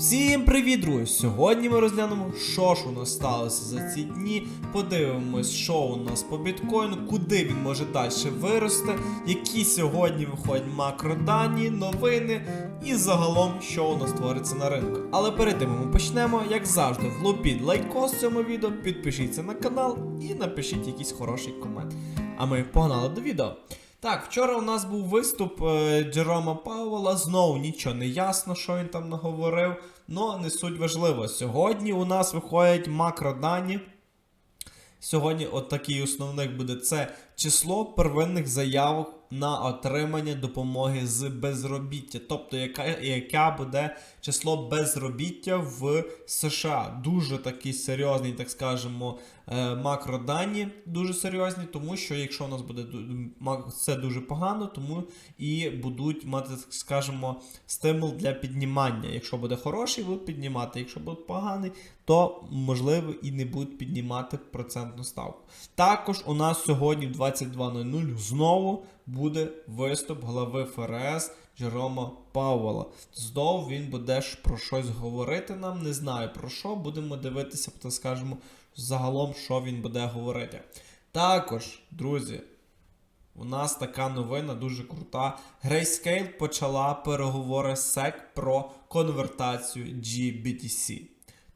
Всім привіт, друзі! Сьогодні ми розглянемо, що ж у нас сталося за ці дні. Подивимось, що у нас по біткоїну, куди він може далі вирости, які сьогодні виходять макродані, новини і загалом, що у нас твориться на ринку. Але перед тим ми почнемо, як завжди, влупіть лайкос цьому відео, підпишіться на канал і напишіть якийсь хороший комент. А ми погнали до відео. Так, вчора у нас був виступ е, Джерома Пауела. Знову нічого не ясно, що він там наговорив. але не суть важливо. Сьогодні у нас виходять макродані. Сьогодні от такий основник буде це число первинних заявок на отримання допомоги з безробіття. Тобто, яка, яка буде число безробіття в США. Дуже такий серйозний, так скажемо, макродані, дуже серйозні, тому що якщо у нас буде це дуже погано, тому і будуть мати, так скажемо, стимул для піднімання. Якщо буде хороший, будуть піднімати. Якщо буде поганий, то можливо і не будуть піднімати процентну ставку. Також у нас сьогодні в 22.00 знову буде виступ глави ФРС Джерома Пауела. Знову він буде про щось говорити нам. Не знаю про що. Будемо дивитися, то скажемо загалом, що він буде говорити. Також, друзі, у нас така новина дуже крута. Grayscale почала переговори з SEC про конвертацію GBTC.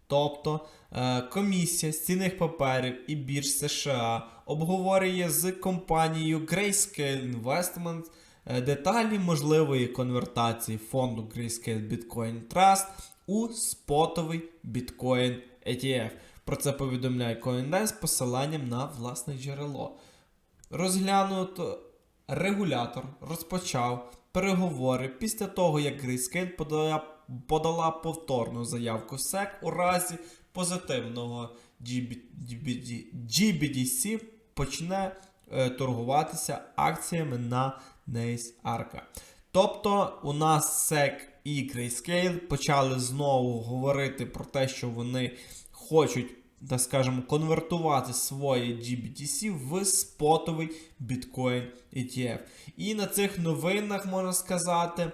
Тобто е, комісія з цінних паперів і бірж США обговорює з компанією Grayscale Investments е, деталі можливої конвертації фонду Grayscale Bitcoin Trust у спотовий Bitcoin ETF. Про це повідомляє CoinDesk з посиланням на власне джерело. Розглянуто регулятор розпочав переговори після того, як Grayscale подала, подала повторну заявку SEC у разі позитивного GB, GBD, GBDC почне е, торгуватися акціями на ARCA. Тобто у нас SEC і Grayscale почали знову говорити про те, що вони хочуть так скажемо, конвертувати свої GBTC в спотовий біткоін ETF. І на цих новинах можна сказати.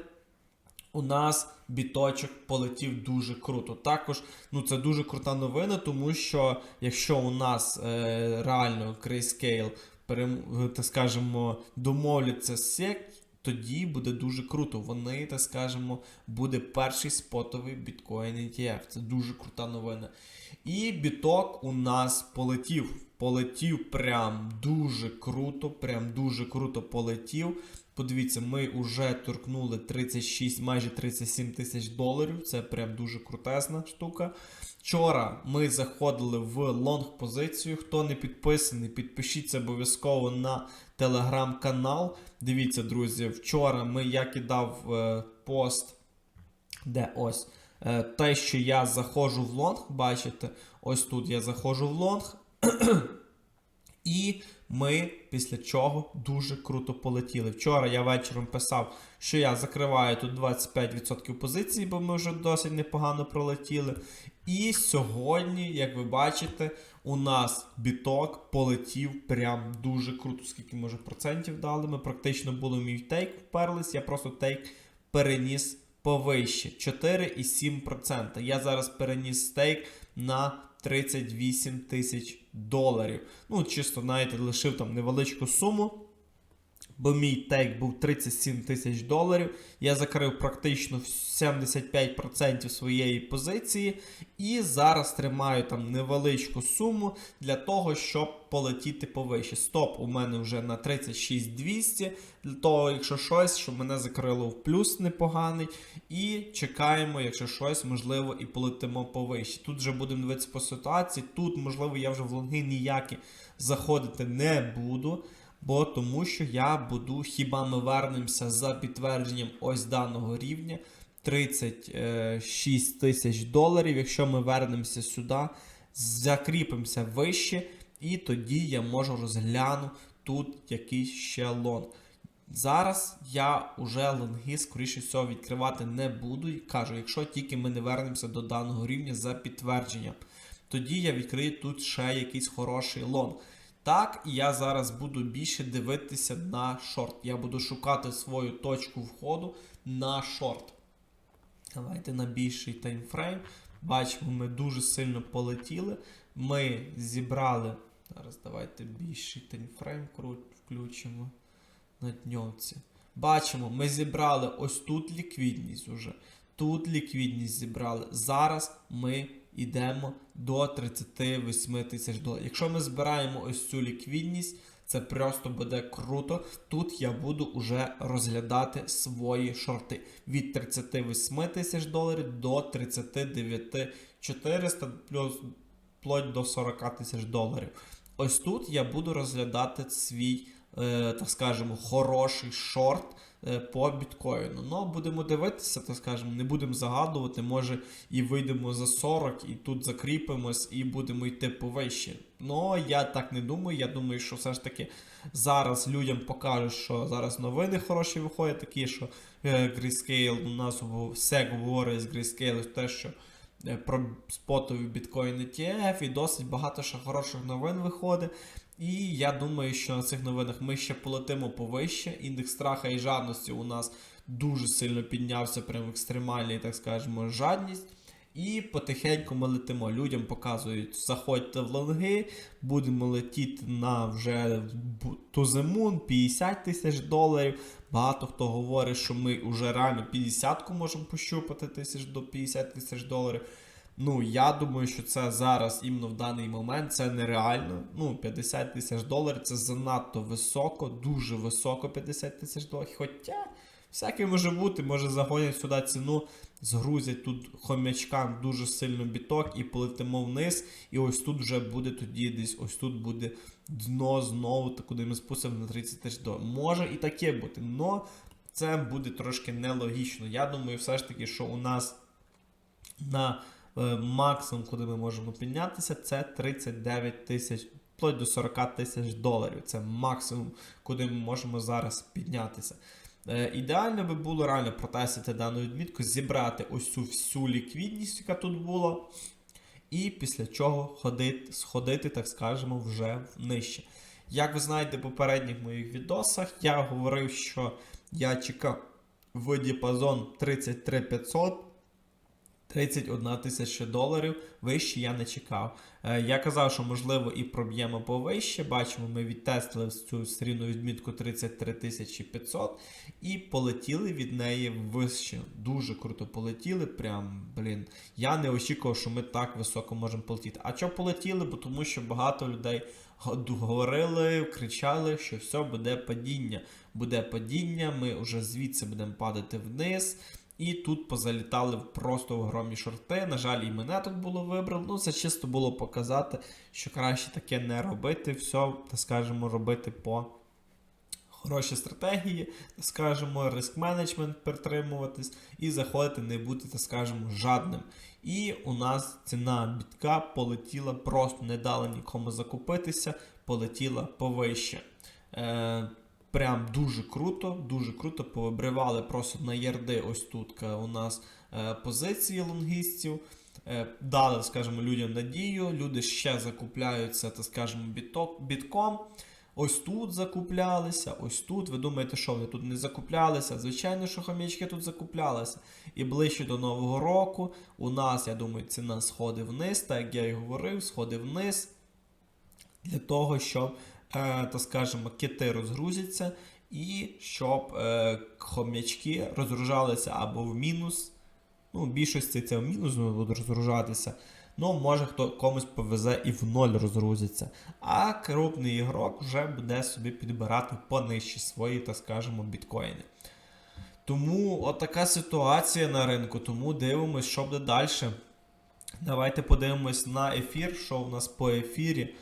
У нас біточок полетів дуже круто. Також ну, це дуже крута новина, тому що якщо у нас е, реально Grayscale перем, так скажемо, домовляться з тоді буде дуже круто. Вони, так скажемо, буде перший спотовий біткоін ETF. Це дуже крута новина. І біток у нас полетів. Полетів прям дуже круто, прям дуже круто полетів. Подивіться, ми вже торкнули 36, майже 37 тисяч доларів. Це прям дуже крутезна штука. Вчора ми заходили в лонг позицію. Хто не підписаний, підпишіться обов'язково на телеграм-канал. Дивіться, друзі, вчора ми я кидав е, пост, де ось. е, Те, що я заходжу в лонг, бачите, ось тут я заходжу в лонг. І ми після чого дуже круто полетіли. Вчора я вечором писав, що я закриваю тут 25% позиції, бо ми вже досить непогано пролетіли. І сьогодні, як ви бачите, у нас біток полетів прям дуже круто. Скільки може процентів дали. Ми практично були мій тейк вперлись, я просто тейк переніс повище 4,7%. Я зараз переніс стейк на 38 тисяч доларів. Ну, чисто, знаєте, лишив там невеличку суму. Бо мій тейк був 37 тисяч доларів. Я закрив практично 75% своєї позиції. І зараз тримаю там невеличку суму для того, щоб полетіти повище. Стоп у мене вже на 36200. Для того, якщо щось, щоб мене закрило в плюс непоганий. І чекаємо, якщо щось, можливо, і полетимо повище. Тут вже будемо дивитися по ситуації. Тут, можливо, я вже в лонги ніякі заходити не буду. Бо тому що я буду, хіба ми вернемося за підтвердженням ось даного рівня 36 тисяч доларів. Якщо ми вернемося сюди, закріпимося вище, і тоді я можу розгляну тут якийсь ще лонг. Зараз я уже лонги, скоріше всього, відкривати не буду. Кажу, якщо тільки ми не вернемося до даного рівня за підтвердженням, тоді я відкрию тут ще якийсь хороший лонг. Так, я зараз буду більше дивитися на шорт. Я буду шукати свою точку входу на шорт. Давайте на більший таймфрейм. Бачимо, ми дуже сильно полетіли. Ми зібрали. Зараз давайте більший таймфрейм включимо на дньовці. Бачимо, ми зібрали ось тут ліквідність уже. Тут ліквідність зібрали. Зараз ми йдемо до 38 тисяч доларів. Якщо ми збираємо ось цю ліквідність, це просто буде круто. Тут я буду уже розглядати свої шорти від 38 тисяч доларів до 39 400 плюс вплоть до 40 тисяч доларів. Ось тут я буду розглядати свій, так скажемо, хороший шорт е, по біткоїну. Ну, будемо дивитися, так скажемо, не будемо загадувати, може і вийдемо за 40, і тут закріпимось, і будемо йти повище. Ну, я так не думаю. Я думаю, що все ж таки зараз людям покажуть, що зараз новини хороші виходять, такі, що е, Grayscale, у нас все говорить з Grayscale, те, що е, про спотові біткоін ETF і досить багато ще хороших новин виходить. І я думаю, що на цих новинах ми ще полетимо повище. Індекс страха і жадності у нас дуже сильно піднявся, прям екстремальний, так скажемо, жадність. І потихеньку ми летимо. Людям показують, заходьте в лонги, будемо летіти на вже ту зиму 50 тисяч доларів. Багато хто говорить, що ми вже реально 50-ку можемо пощупати тисяч до 50 тисяч доларів. Ну, я думаю, що це зараз, іменно в даний момент, це нереально. Ну, 50 тисяч доларів це занадто високо, дуже високо 50 тисяч доларів. Хоча, всяке може бути, може загонять сюди ціну, згрузять тут хомячкам дуже сильно біток і полетимо вниз. І ось тут вже буде тоді десь, ось тут буде дно знову, куди ми спустимо на 30 тисяч доларів. Може і таке бути, але це буде трошки нелогічно. Я думаю, все ж таки, що у нас на максимум, куди ми можемо піднятися, це 39 тисяч, вплоть до 40 тисяч доларів. Це максимум, куди ми можемо зараз піднятися. Е, ідеально би було реально протестити дану відмітку, зібрати ось цю всю ліквідність, яка тут була, і після чого ходити, сходити, так скажемо, вже нижче. Як ви знаєте, в попередніх моїх відосах я говорив, що я чекав в діапазон 33 500 31 тисяча доларів, вище я не чекав. Е, я казав, що можливо і проб'ємо повище. Бачимо, ми відтестили цю срівну відмітку 33 тисячі 500 і полетіли від неї вище. Дуже круто полетіли. Прям, блін. Я не очікував, що ми так високо можемо полетіти. А чого полетіли? Бо тому що багато людей говорили, кричали, що все буде падіння. Буде падіння, ми вже звідси будемо падати вниз. І тут позалітали просто в огромні шорти. На жаль, і мене тут було вибрано. Ну, це чисто було показати, що краще таке не робити. Все, так скажемо, робити по хорошій стратегії, так скажемо, риск менеджмент притримуватись і заходити, не бути, так скажемо, жадним. І у нас ціна бітка полетіла, просто не дала нікому закупитися, полетіла повище. Е, Прям дуже круто, дуже круто повибривали просто на ярди ось тут у нас е, позиції лонгістів. Е, дали, скажімо, людям надію, люди ще закупляються, так скажемо, біток, бітком. Ось тут закуплялися, ось тут. Ви думаєте, що вони тут не закуплялися? Звичайно, що хомячки тут закуплялися. І ближче до Нового року у нас, я думаю, ціна сходить вниз, так як я і говорив, сходить вниз для того, щоб е, так скажемо, кити розгрузяться, і щоб е, хомячки розгружалися або в мінус. Ну, в більшості це в мінус будуть розгружатися. Ну, може хто комусь повезе і в ноль розгрузиться. А крупний ігрок вже буде собі підбирати понижчі свої, так скажемо, біткоїни. Тому отака ситуація на ринку, тому дивимось, що буде далі. Давайте подивимось на ефір, що у нас по ефірі.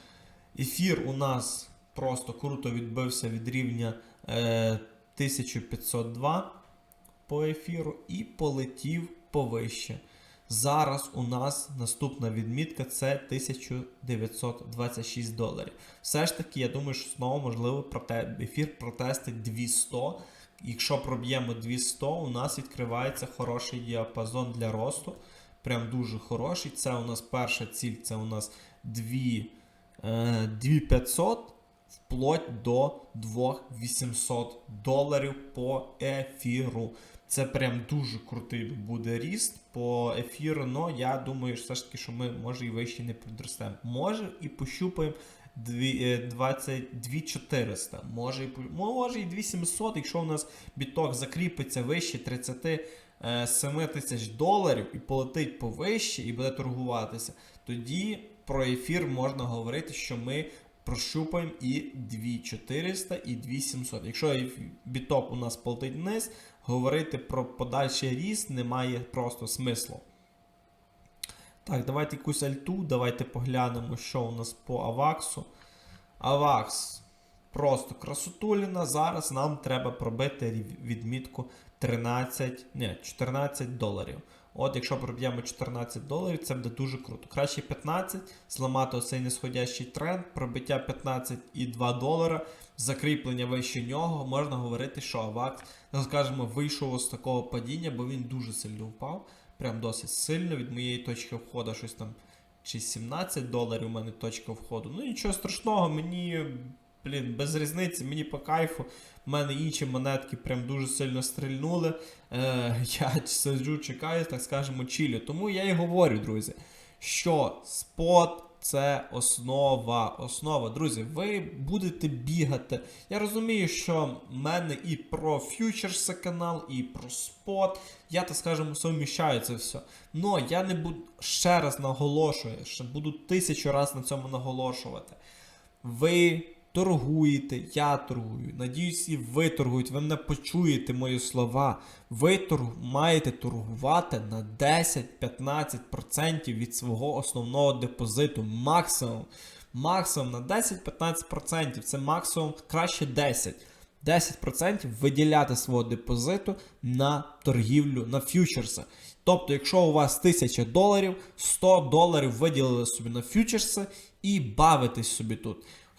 Ефір у нас просто круто відбився від рівня е, 1502 по ефіру і полетів повище. Зараз у нас наступна відмітка це 1926 доларів. Все ж таки, я думаю, що знову можливо ефір протестить 200. Якщо проб'ємо 200, у нас відкривається хороший діапазон для росту. Прям дуже хороший. Це у нас перша ціль, це у нас 2500 вплоть до 2800 доларів по ефіру. Це прям дуже крутий буде ріст по ефіру. Но я думаю, все ж таки, що ми може і вище не підростемо. Може і пощупаємо дві- е, 22 400, може і може і 2700, якщо у нас біток закріпиться вище 37 тисяч доларів і полетить повище і буде торгуватися, тоді про ефір можна говорити, що ми прощупаємо і 2400, і 2700. Якщо біток у нас полетить вниз, говорити про подальший ріст немає просто смислу. Так, давайте якусь альту, давайте поглянемо, що у нас по Аваксу. Авакс. Просто красотуліна. Зараз нам треба пробити відмітку 13, ні, 14 доларів. От, якщо проб'ємо 14 доларів, це буде дуже круто. Краще 15, зламати оцей нисходящий тренд, пробиття 15,2 долара, закріплення вище нього, можна говорити, що Авакс, так скажемо, вийшов з такого падіння, бо він дуже сильно впав. Прям досить сильно від моєї точки входу, щось там чи 17 доларів у мене точка входу. Ну нічого страшного, мені, блін, без різниці, мені по кайфу. У мене інші монетки прям дуже сильно стрільнули. Е, я сиджу, чекаю, так скажемо, чілю. Тому я і говорю, друзі, що спот. Це основа, основа. Друзі, ви будете бігати. Я розумію, що в мене і про фьючерси канал, і про спот. Я, так скажемо, суміщаю це все. Но я не буду ще раз наголошую, що буду тисячу разів на цьому наголошувати. Ви торгуєте, я торгую. Надіюсь, і ви торгуєте. Ви мене почуєте мої слова. Ви торг... маєте торгувати на 10-15% від свого основного депозиту. Максимум. Максимум на 10-15%. Це максимум краще 10%. 10% виділяти свого депозиту на торгівлю на фьючерси. Тобто, якщо у вас 1000 доларів, 100 доларів виділили собі на фьючерси і бавитесь собі тут.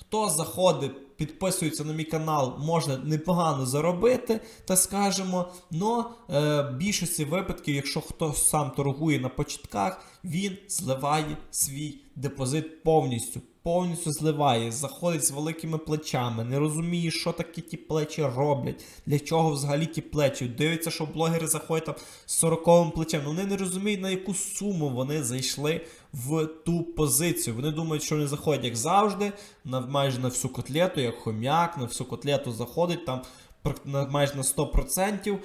Хто заходить, підписується на мій канал, можна непогано заробити, та скажемо. Но е, більшості випадків, якщо хтось сам торгує на початках, він зливає свій депозит повністю. Повністю зливає, заходить з великими плечами, не розуміє, що такі ті плечі роблять, для чого взагалі ті плечі. Дивиться, що блогери заходять там з 40 плечем. Вони не розуміють, на яку суму вони зайшли в ту позицію. Вони думають, що вони заходять, як завжди, на майже на всю котлету, як хом'як, на всю котлету заходить там майже на 100%.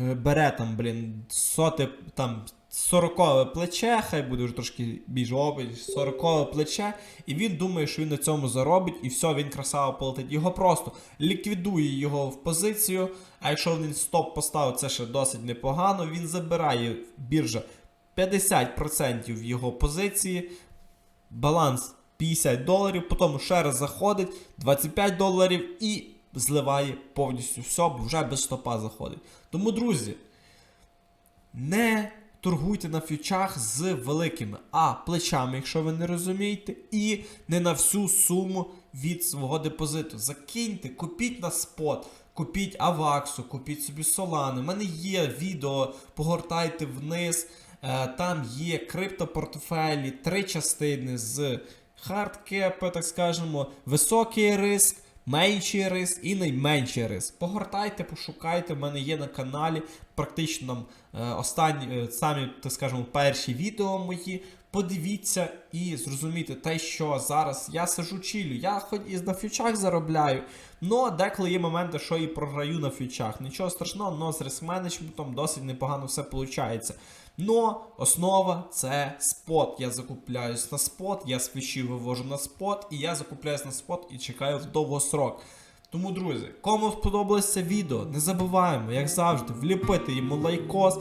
е, Бере там, блін, соти там 40 плече, хай буде вже трошки більш обіч, 40 плече, і він думає, що він на цьому заробить, і все, він красаво полетить. Його просто ліквідує його в позицію. А якщо він стоп поставив, це ще досить непогано. Він забирає біржа 50% його позиції, баланс 50 доларів, потім ще раз заходить 25 доларів і зливає повністю все, бо вже без стопа заходить. Тому, друзі, не торгуйте на фьючах з великими а плечами, якщо ви не розумієте, і не на всю суму від свого депозиту. Закиньте, купіть на спот, купіть Аваксу, купіть собі Солани. У мене є відео, погортайте вниз. Е, Там є криптопортфелі, три частини з хардкепи, так скажемо, високий риск. Менший риск і найменший риск. Погортайте, пошукайте, в мене є на каналі практично е, останні, е, самі, так скажемо, перші відео мої. Подивіться і зрозумійте те, що зараз я сижу чилю, я хоч і на фьючах заробляю, но деколи є моменти, що і програю на фьючах. Нічого страшного, но з риск-менеджментом досить непогано все виходить. Но основа це спот. Я закупляюсь на спот, я свічі вивожу на спот, і я закупляюсь на спот і чекаю в довгосрок. Тому, друзі, кому сподобалось це відео, не забуваємо, як завжди, вліпити йому лайкос,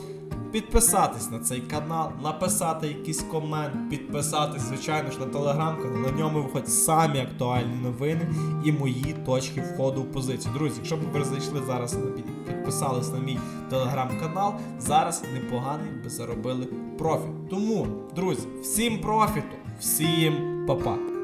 підписатись на цей канал, написати якийсь комент, підписатись, звичайно ж, на телеграм-канал. На ньому виходять самі актуальні новини і мої точки входу в позицію. Друзі, якщо б ви зайшли зараз на підписались на мій телеграм-канал, зараз непоганий би заробили профіт. Тому, друзі, всім профіту, всім па-па.